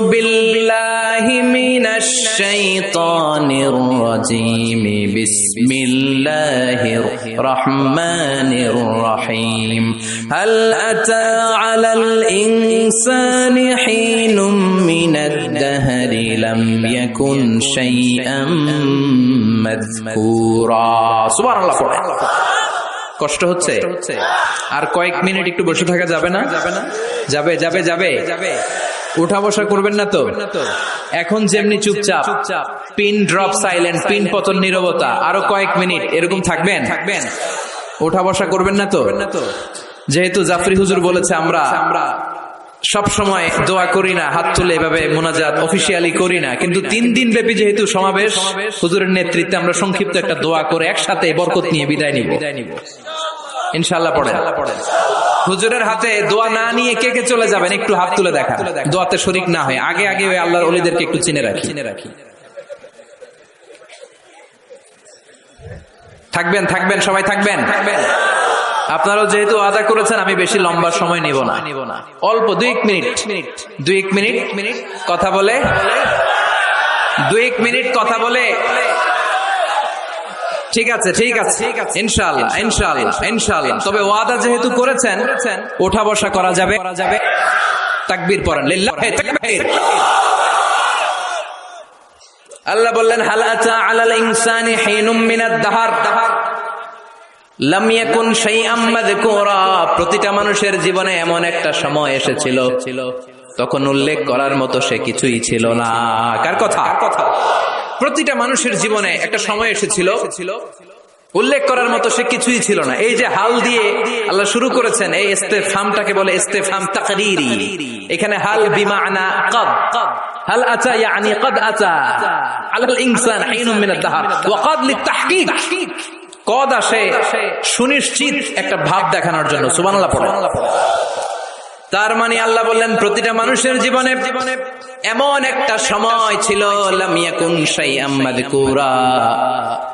بالله من الشيطان الرجيم بسم الله الرحمن الرحيم هل أتى على الإنسان حين من الدهر لم يكن شيئا مذكورا سبحان الله কষ্ট হচ্ছে আর কয়েক মিনিট একটু বসে থাকা যাবে না যাবে যাবে যাবে যাবে উঠা বসা করবেন না তো? এখন যেমনি চুপচাপ চুপচাপ পিন ড্রপ সাইলেন্ট পিন পতন নীরবতা, আরও কয়েক মিনিট, এরকম থাকবেন? থাকবেন উঠা বসা করবেন না তো? যেহেতু জাফরি হুজুর বলেছে আমরা আমরা সব সময় দোয়া করি না, হাত তুলে এভাবে মোনাজাত অফিসিয়ালি করি না। কিন্তু তিন দিন ব্যাপী যেহেতু সমাবেশ, হুজুরের নেতৃত্বে আমরা সংক্ষিপ্ত একটা দোয়া করে একসাথে বরকত নিয়ে বিদায় নিব বিদায় নিব। ইনশাল্লাহ পড়ে হুজুরের হাতে দোয়া না নিয়ে কে কে চলে যাবেন একটু হাত তুলে দেখা দোয়াতে শরিক না হয়। আগে আগে ওই আল্লাহর অলিদেরকে একটু চিনে রাখি। চিনে রাখি। থাকবেন থাকবেন সবাই থাকবেন? থাকবেন। আপনারাও যেহেতু আদা করেছেন আমি বেশি লম্বা সময় নিব না। নিব না। অল্প দুই এক মিনিট। মিনিট। দুই এক মিনিট। মিনিট। কথা বলে। দুই এক মিনিট কথা বলে। ঠিক আছে ঠিক আছে। ইনশাআল্লাহ ইনশাআল্লাহ ইনশাআল্লাহ তবে ওয়াদা যেহেতু করেছেন ওঠা বসা করা যাবে। করা যাবে। তাকবীর পড়েন। লিল্লাহি তাকবীর আল্লাহ বললেন হাল আতা আলাল ইনসানি হিনুম মিনাদ দাহার। দাহার লাম ইয়াকুন শাইআম মাযকুরা। প্রতিটা মানুষের জীবনে এমন একটা সময় এসেছিল তখন উল্লেখ করার মতো সে কিছুই ছিল না। কার কথা কথা? প্রতিটা মানুষের জীবনে একটা সময় এসেছিল, উল্লেখ করার মতো সে কিছুই ছিল না। এই যে হাল দিয়ে আল্লাহ শুরু করেছেন, এই ইস্তেফামটাকে বলে ইস্তেফাম তাকরিরি। এখানে হাল বিমানা কদ। হাল আতা ইয়ানি কদ আতা। আলাল ইনসান হিনুম মিনাদ দাহার ওয়া কদ লিতাহকিক কদ আসে সুনিশ্চিত একটা ভাব দেখানোর জন্য। সুবহানাল্লাহ পড়ে। তার মানে আল্লাহ বললেন, প্রতিটা মানুষের জীবনে এমন একটা সময় ছিল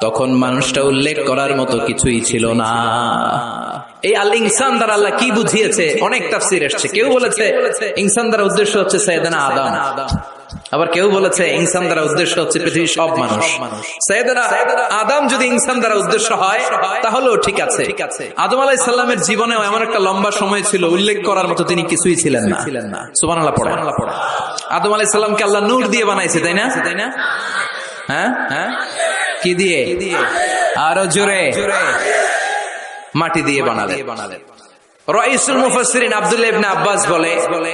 তখন মানুষটা উল্লেখ করার মতো কিছুই ছিল না। এই আল ইনসান দ্বারা আল্লাহ কি বুঝিয়েছে? অনেক তাফসির এসেছে। কেউ বলেছে, ইনসান দ্বারা উদ্দেশ্য হচ্ছে সাইয়েদানা আদম। আবার কেউ বলেছে, ইনসান দ্বারা উদ্দেশ্য হচ্ছে পৃথিবীর সব মানুষ। আদম যদি ইনসান দ্বারা উদ্দেশ্য হয়, তাহলেও ঠিক আছে। আদম আলাহ ইসলামের জীবনেও এমন একটা লম্বা সময় ছিল, উল্লেখ করার মতো তিনি কিছুই ছিলেন না। ছিলেন না সুবান পড়ে আদম আলাহ ইসলামকে আল্লাহ নূর দিয়ে বানাইছে, তাই না? তাই না হ্যাঁ? হ্যাঁ কি দিয়ে? আরও জোরে। মাটি দিয়ে বানালে বানালেন। রইসুল মুফাসসিরিন আব্দুল্লাহ ইবনে আব্বাস বলে বলে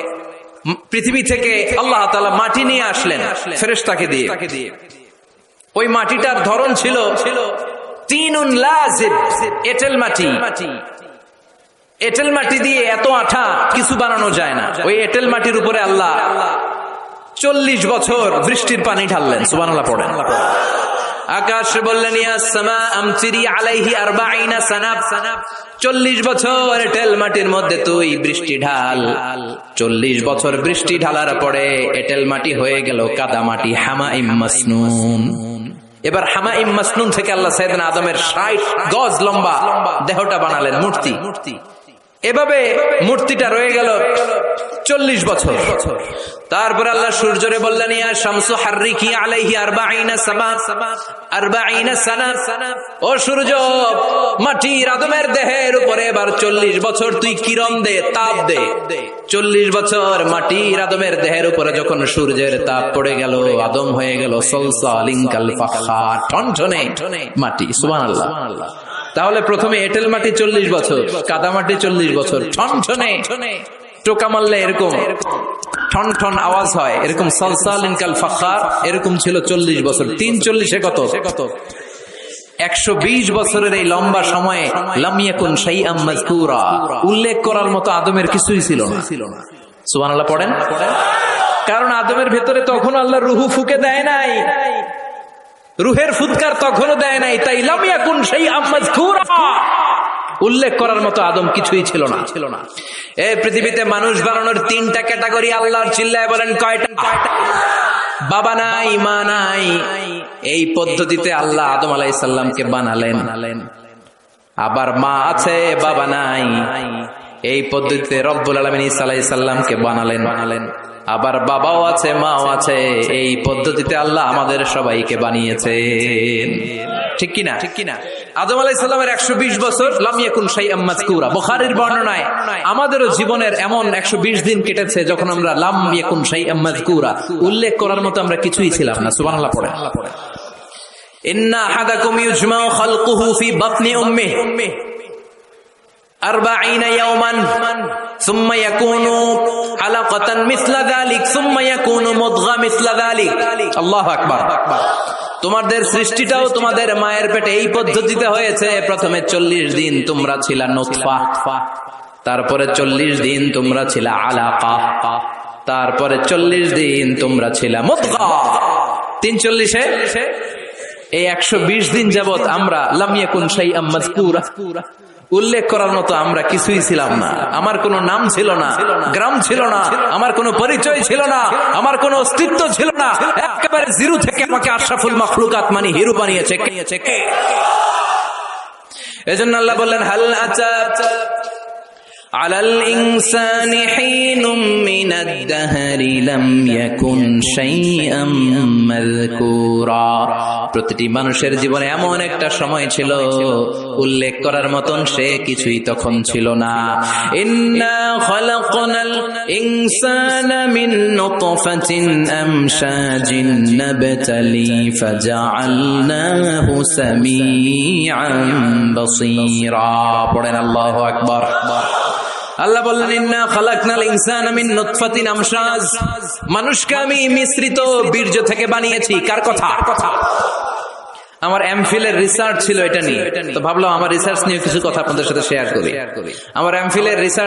পৃথিবী থেকে আল্লাহ তাআলা মাটি নিয়ে আসলেন ফেরেশতাকে দিয়ে। ওই মাটিটার ধরন ছিল ছিল এটেল মাটি। এটেল মাটি। দিয়ে এত আঠা কিছু বানানো যায় না। ওই এটেল মাটির উপরে আল্লাহ চল্লিশ বছর বৃষ্টির পানি ঢাললেন সুবহানাল্লাহ পড়েন। আকাশ বললেন আলাইহি সানাব। চল্লিশ বছর এটেল মাটির মধ্যে তুই বৃষ্টি ঢাল। চল্লিশ বছর বৃষ্টি ঢালার পরে এটেল মাটি হয়ে গেল কাদা মাটি হামা ইম মাসনুন। এবার হামা ইম মাসনুন থেকে আল্লাহ সাইদান আদমের ষাট গজ লম্বা দেহটা বানালেন মূর্তি মূর্তি। এভাবে মূর্তিটা রয়ে গেল চল্লিশ বছর। তারপর আল্লাহ সূর্যরে বললেন ও সূর্য, মাটির আদমের দেহের উপরে এবার চল্লিশ বছর তুই কিরণ দে, তাপ দে। চল্লিশ বছর মাটির আদমের দেহের উপরে যখন সূর্যের তাপ পড়ে গেল, আদম হয়ে গেল সলসালিঙ্কাল ফাখার ঠনঠনে মাটি তাহলে প্রথমে এটেল মাটি চল্লিশ বছর, কাদা মাটি চল্লিশ বছর ঠন ঠনে টোকা মারলে এরকম। ঠন ঠন আওয়াজ হয়। এরকম সলসাল ইনকাল ফাখার, এরকম ছিল চল্লিশ বছর। তিন চল্লিশে কত কত একশো বিশ বছরের এই লম্বা সময়ে লামিয়াকুন সেই আম্মাজকুরা উল্লেখ করার মতো আদমের কিছুই ছিল না। সুবান আল্লাহ পড়েন। কারণ আদমের ভেতরে তখন আল্লাহ রুহু ফুকে দেয় নাই। রুহের ফুৎকার তখনও দেয় নাই। তাই লামিয়াকুন সেই আম্মাজকুরা উল্লেখ করার মতো আদম কিছুই ছিল না। ছিল না এই পৃথিবীতে মানুষ বানানোর তিনটা ক্যাটাগরি আল্লাহর চিল্লায় বলেন কয়টা? কয়টা বাবা নাই, মা নাই। এই পদ্ধতিতে আল্লাহ আদম আলাইসাল্লামকে বানালেন। আবার মা আছে, বাবা নাই। এই পদ্ধতিতে রব্বুল আলমিন ইসা আলাইসাল্লামকে বানালেন বানালেন। আবার বাবাও আছে, মাও আছে। এই পদ্ধতিতে আল্লাহ আমাদের সবাইকে বানিয়েছেন। ঠিক কিনা ঠিক কিনা? আদম আলাইহিস সালামের 120 বছর লাম ইয়াকুন শাইআম মাযকুরা বুখারীর বর্ণনায় আমাদেরও জীবনের এমন 120 দিন কেটেছে যখন আমরা লাম ইয়াকুন শাইআম মাযকুরা উল্লেখ করার মতো আমরা কিছুই ছিলাম না সুবহানাল্লাহ পড়ে ইন্না আহাদাকুম ইউজমাউ খালকুহু ফি বাতনি উম্মিহি أربعين يوما ثم يكون علقة مثل ذلك ثم يكون مضغة مثل ذلك الله أكبر তোমাদের সৃষ্টিটাও তোমাদের মায়ের পেটে এই পদ্ধতিতে হয়েছে। প্রথমে চল্লিশ দিন তোমরা ছিলা নোৎফা তারপরে চল্লিশ দিন তোমরা ছিলা আলাকা। তারপরে চল্লিশ দিন তোমরা ছিলা তিন চল্লিশে? এই একশো বিশ দিন যাবত আমরা লামিয়া কুন সাই আম্মাজকুরা উল্লেখ করার মতো আমরা কিছুই ছিলাম না আমার কোনো নাম ছিল না গ্রাম ছিল না আমার কোনো পরিচয় ছিল না আমার কোনো অস্তিত্ব ছিল না একেবারে জিরো থেকে আমাকে আশরাফুল মখলুকাত মানে হিরো বানিয়েছে নিয়েছে কে এজন্য আল্লাহ বললেন হাল আচ্ছা على الإنسان حين من الدهر لم يكن شيئا مذكورا প্রতিটি মানুষের জীবনে এমন একটা সময় ছিল, উল্লেখ করার মতন সে কিছুই তখন ছিল না। মিন মিন মানুষকে আমি মিশ্রিত বীর্য থেকে বানিয়েছি। কার কথা কথা? আমার এমফিলের রিসার্চ ছিল এটা নিয়ে। তো ভাবলাম আমার রিসার্চ নিয়ে কিছু কথা আপনাদের সাথে শেয়ার করি। আমার এমফিলের রিসার্চ